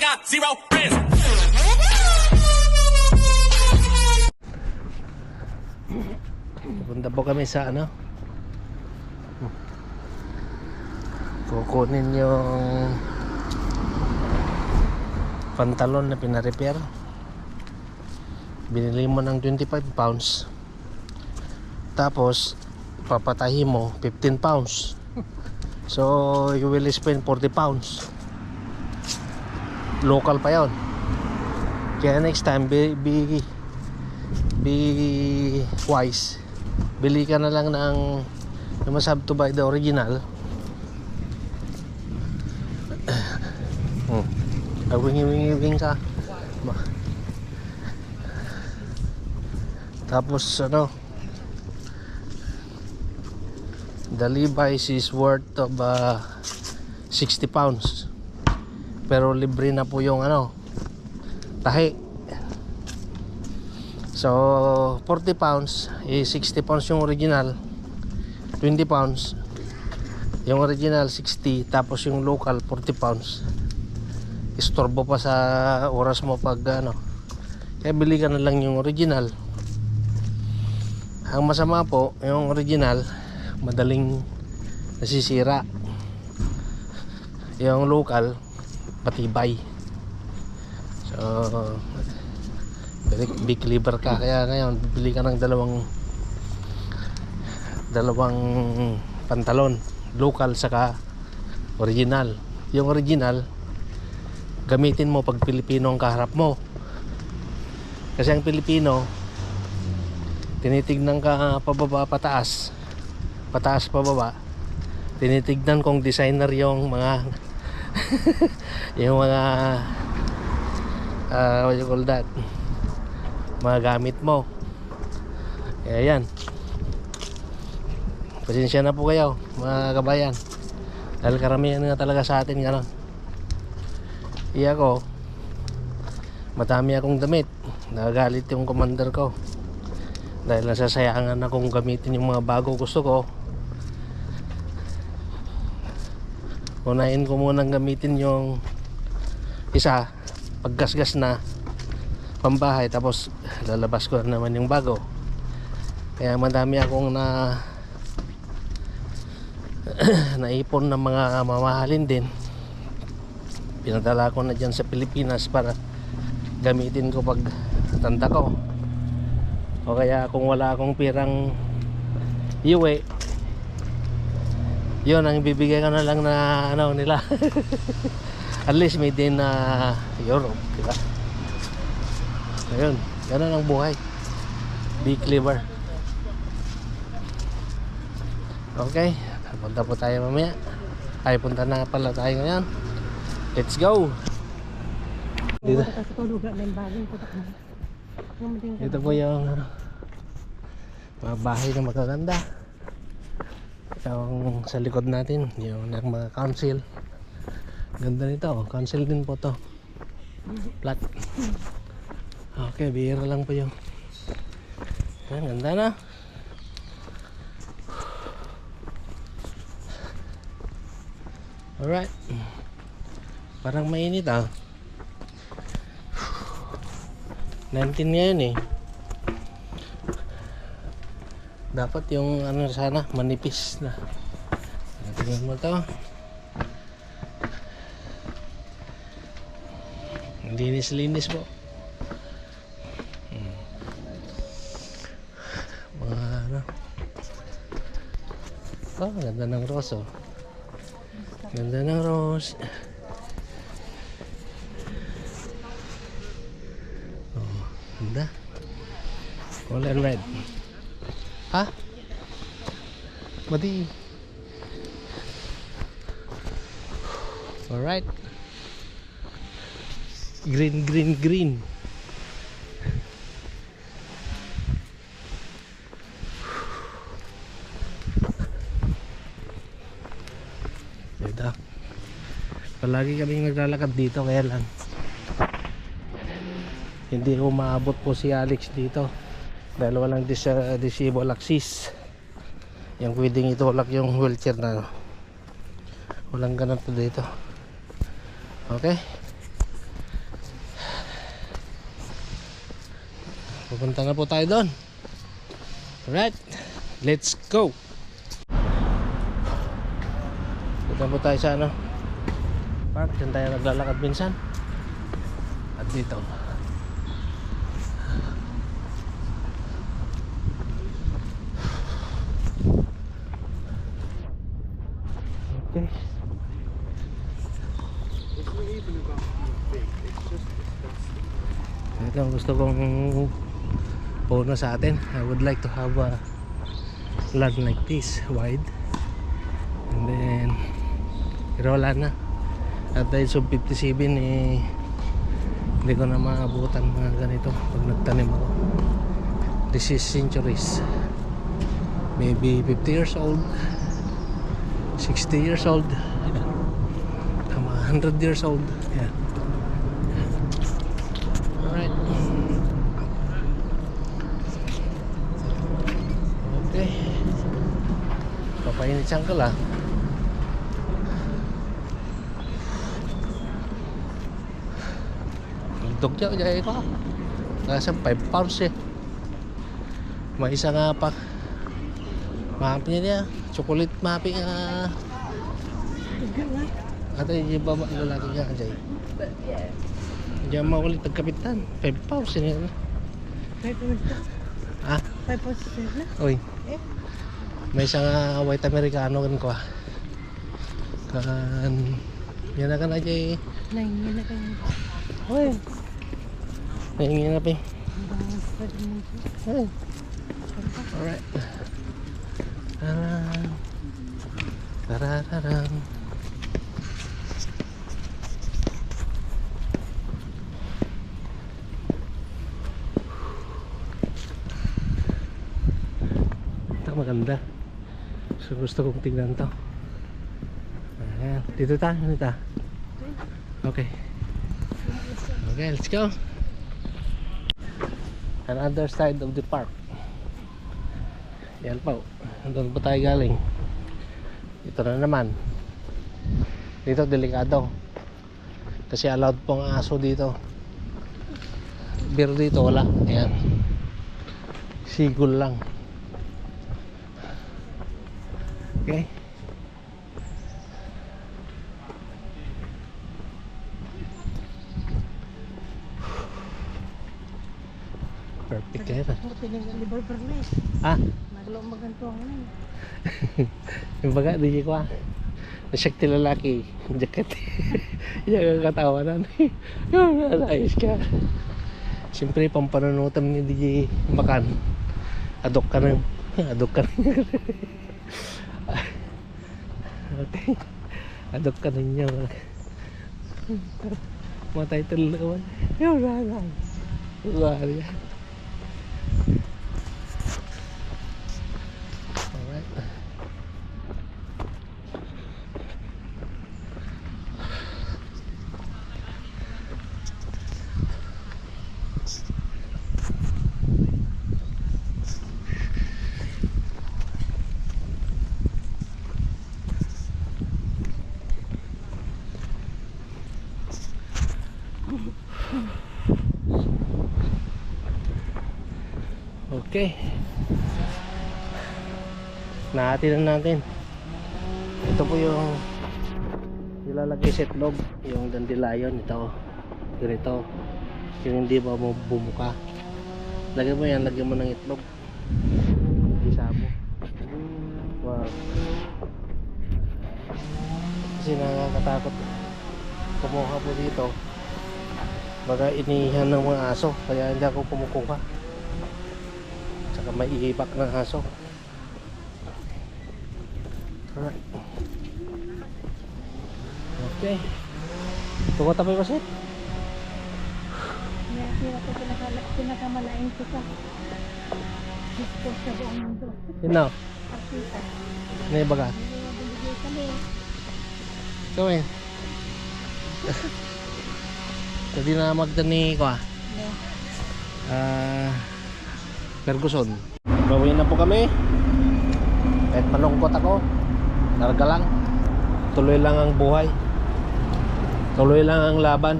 got zero friends. Punta po kami sa ano? Kukunin yung pantalon na pinarepair. Binili mo ng 25 pounds. Tapos papatahi mo 15 pounds. So you will spend 40 pounds local pa yon kaya next time be, be, be wise. Bili ka na lang ng you must to buy the original. Hmm. awing-wing ka. Ma- tapos ano? The Levi's is worth of uh, 60 pounds pero libre na po yung ano tahi. So 40 pounds is 60 pounds yung original 20 pounds. Yung original 60 tapos yung local 40 pounds. Istorbo pa sa oras mo pag ano kaya bili ka na lang yung original. Ang masama po yung original madaling nasisira. Yung local patibay so big, big liver ka. Kaya ngayon bibili ka ng dalawang dalawang pantalon. Local saka original. Yung original gamitin mo pag Pilipino ang kaharap mo. Kasi ang Pilipino tinitignan ka pababa pataas. Pataas pababa. Tinitignan kong designer yung mga yung mga uh, what you call that? Mga gamit mo. Kaya yan pasensya na po kayo mga kabayan. Dahil karamihan nga talaga sa atin gano'n. Iya ko madami akong damit. Nagagalit yung commander ko. Dahil nasasayangan akong gamitin yung mga bago gusto ko unahin ko munang gamitin yung isa. Paggasgas na pambahay tapos lalabas ko na naman yung bago. Kaya madami akong na naipon ng mga mamahalin din. Pinadala ko na dyan sa Pilipinas para gamitin ko pag tanda ko. O kaya kung wala akong pirang iwi yun ang ibibigay ko na lang na ano nila. At least made in uh, Europe diba ayun ganun ang buhay. Be clever okay punta po tayo mamaya. Ay punta na pala tayo ngayon. Let's go! Dito. Kasi tulugan ng bagay ko takbo. Yung mating Ito po yung ano, mga bahay na magaganda. Yung sa likod natin, yung ng mga council. Ganda nito, oh. council din po to. Flat. Okay, bihira lang po yung. Yan, ganda na. Alright. Parang mainit ah. 19 ngayon eh. Dapat yung ano sana manipis na. Tingnan mo to. Linis-linis po. Hmm. Mga ano. Oh, ganda ng rose oh. Ganda ng rose. Oh, ganda. Color red. Ha? Madi. Alright. Green, green, green. Ito. Palagi kaming naglalakad dito kaya lang hindi umaabot po si Alex dito dahil walang dis ah, uh, disable axis yung pwedeng itulak yung wheelchair na ano. walang ganun to dito. Okay. Pupunta na po tayo doon. Alright. Let's go. Punta po tayo sa ano park. Dyan tayo naglalakad minsan. At dito. Gusto kong puno sa atin. I would like to have a land like this, wide. And then, pero na. At dahil sub 57 eh, hindi ko na maabutan mga ganito pag nagtanim ako. This is centuries. Maybe 50 years old, 60 years old, tama, 100 years old. Yeah. Alright. Okay. Papainit siyang ka lang. Dog niya, kaya ko. Nasa 5 pounds eh. May isa nga pa. Mapi niya. Chocolate mapi nga. At yung baba lalaki niya kajay. Diyan maulit nagkapitan. 5 pounds eh. Five pounds na. Ha? Five pounds na. Eh? May isang uh, white americano kan ko ah. Kan yan na kan aja yun na kayo. Uy. Nahingi na pa siya. Uy. Alright. Tarang. Tarararang. Maganda. So gusto kong tingnan to. Ayan. Dito ta, dito ta. Okay. Okay, let's go. Another side of the park. Yan po. Doon pa tayo galing. Ito na naman. Dito delikado. Kasi allowed pong aso dito. Pero dito wala. Ayan. Sigol lang. Okay. Perfect kaya libar perles. Ah, Naglo maganto ang ano. yung baga, di ko ah. Nasyakti lalaki, jacket. Yan ang katawanan. Yung ayos ka. Siyempre, pampananutan ni DJ Makan. Adok ka na. Adok ka na. okay. Adok ka na niya. Mga title na naman. Yung rana. Wala yan. Alright. Okay. Nahati na natin. Ito po yung nilalagay sa itlog. Yung dandelion. Ito. Ganito. Yung hindi ba bumuka. Lagyan mo yan. Lagyan mo ng itlog. Isa mo. Wow. Kasi nakakatakot. Kumuha po dito. Baga inihan ng mga aso. Kaya hindi ako kumukuha. Tsaka may ihibak ng aso. Alright. Okay. Tungo tapoy kasi. Kaya sila ko pinakamalain ko sa gusto sa buong mundo. Yun na. Ano yung baga? Kami. Gawin. Hindi na magdani ko ah. Ah, Ferguson. Bawi na po kami. Kahit malungkot ako, narga lang. Tuloy lang ang buhay. Tuloy lang ang laban.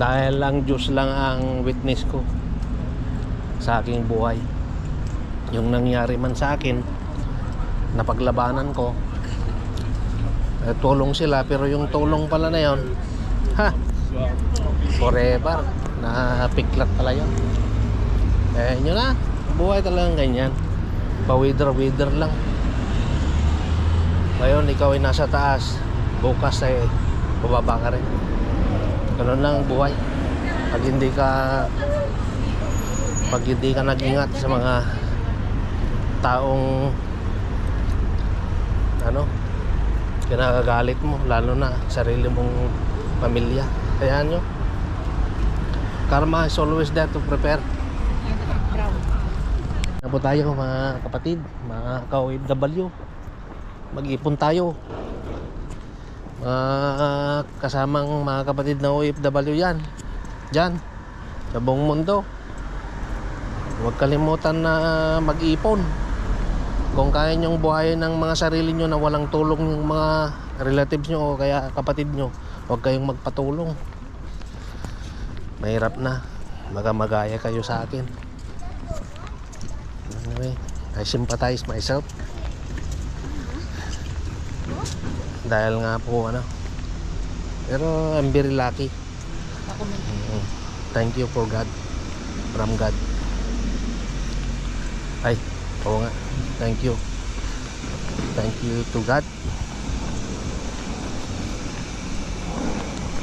Dahil lang Diyos lang ang witness ko. sa aking buhay. Yung nangyari man sa akin, napaglabanan ko, eh, tulong sila pero yung tulong pala na yon ha forever napiklat pala yun eh yun na. Buhay talagang ganyan. Pa-wither wither lang. Ngayon ikaw ay nasa taas. Bukas ay bababa ka rin. Ganun lang ang buhay. Pag hindi ka pag hindi ka nag-ingat sa mga taong ano kinakagalit mo lalo na sarili mong pamilya. Kaya nyo. Karma is always there to prepare. Na tayo mga kapatid mga ka-OFW mag-ipon tayo. Mga kasamang mga kapatid na OFW yan. Dyan sa buong mundo. Huwag kalimutan na mag-ipon kung kaya nyong buhayin ng mga sarili nyo na walang tulong yung mga relatives nyo o kaya kapatid nyo huwag kayong magpatulong. Mahirap na baka magaya kayo sa akin anyway I sympathize myself dahil nga po ano pero I'm very lucky Ako. Mm. Thank you for God. From God. Ay, oo nga. Thank you. Thank you to God.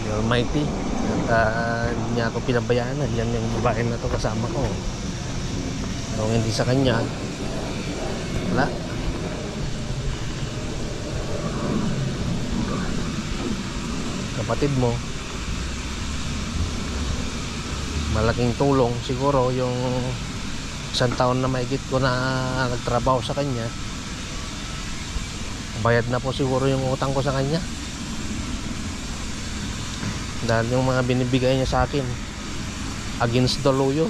The Almighty. Ah, hindi niya ako pinabayaan. Yan yung babae na to kasama ko. Kung hindi sa kanya, wala. Kapatid mo, malaking tulong siguro yung isang taon na maigit ko na nagtrabaho sa kanya bayad na po siguro yung utang ko sa kanya dahil yung mga binibigay niya sa akin against the law yun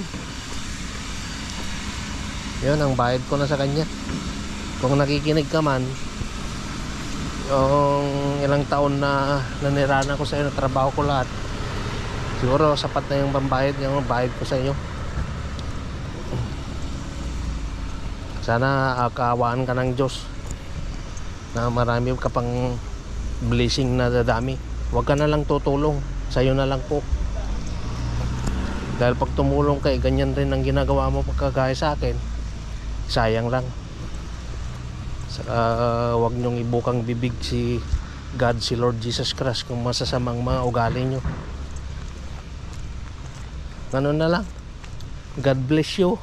yun ang bayad ko na sa kanya kung nakikinig ka man yung ilang taon na nanirana ko sa iyo na trabaho ko lahat Siguro sapat na yung pambayad yung bayad ko sa inyo. Sana uh, kaawaan ka ng Diyos na marami ka pang blessing na dadami. Huwag ka na lang tutulong. Sa iyo na lang po. Dahil pag tumulong ka, eh, ganyan rin ang ginagawa mo pagkagaya sa akin. Sayang lang. Saka huwag niyong ibukang bibig si God, si Lord Jesus Christ kung masasamang mga ugali niyo. Ano na lang. God bless you.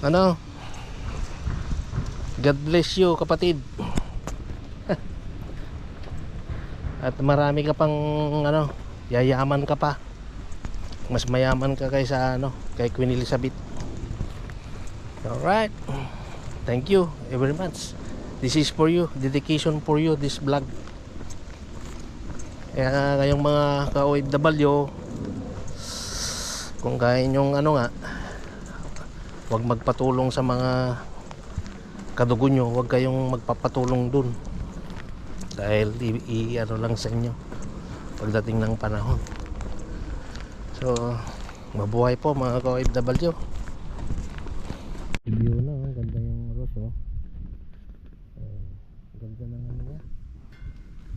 Ano? God bless you, kapatid. At marami ka pang ano, yayaman ka pa. Mas mayaman ka kaysa ano, kay Queen Elizabeth. Alright. Thank you very much. This is for you, dedication for you, this vlog. Kaya ngayong mga ka-OFW, kung kaya nyong ano nga wag magpatulong sa mga kadugo nyo wag kayong magpapatulong dun dahil i, i- ano lang sa inyo pagdating ng panahon so mabuhay po mga ka-OFW view na oh. ganda yung rose oh. oh ganda ng ano niya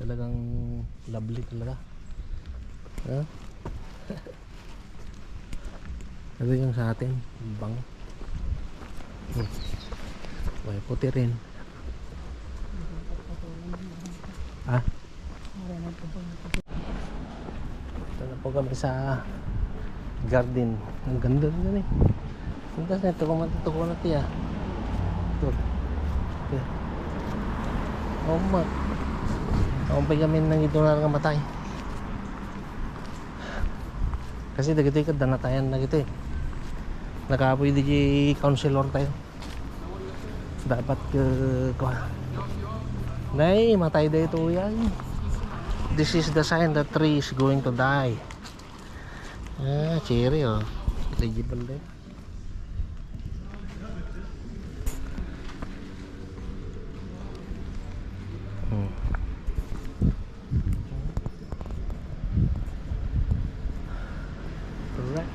talagang lovely talaga huh? Ito yung sa atin, bang. Hmm. May puti rin. Ah, ito na po kami sa garden. Ang ganda rin eh. Ang ganda na ito kung matutuko na tiya. Ito. Oh ma. Ako pa kami nang ito na matay. Kasi dagiti ka danatayan na gitu eh. Nakapoy di counselor tayo. Dapat ke kuha. Nay, matay da ito yan. This is the sign that tree is going to die. Ah, cherry oh. Legible din. Hmm. Correct.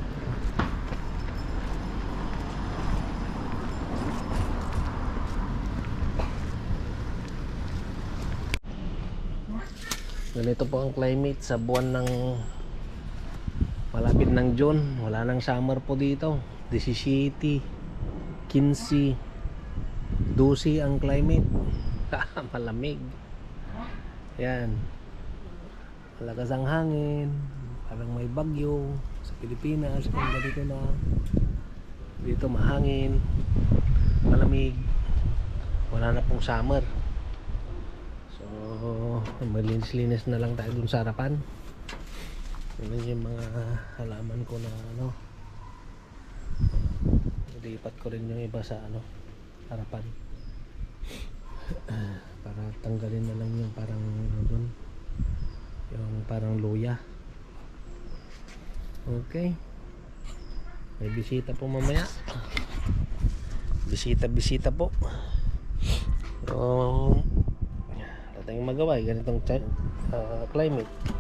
Ganito po ang climate sa buwan ng malapit ng June. Wala nang summer po dito. 17, 15, 12 ang climate. Malamig. Yan. Malakas ang hangin. Parang may bagyo sa Pilipinas. Kung ganito na. Dito mahangin. Malamig. Wala na pong summer. Malinis-linis na lang tayo dun sa harapan. Yun yung mga halaman ko na ano. Ilipat ko rin yung iba sa ano, harapan. Para tanggalin na lang yung parang ano dun. Yung parang luya. Okay. May bisita po mamaya. Bisita-bisita po. So, tayong magawa. eh. Ganitong ah, climate.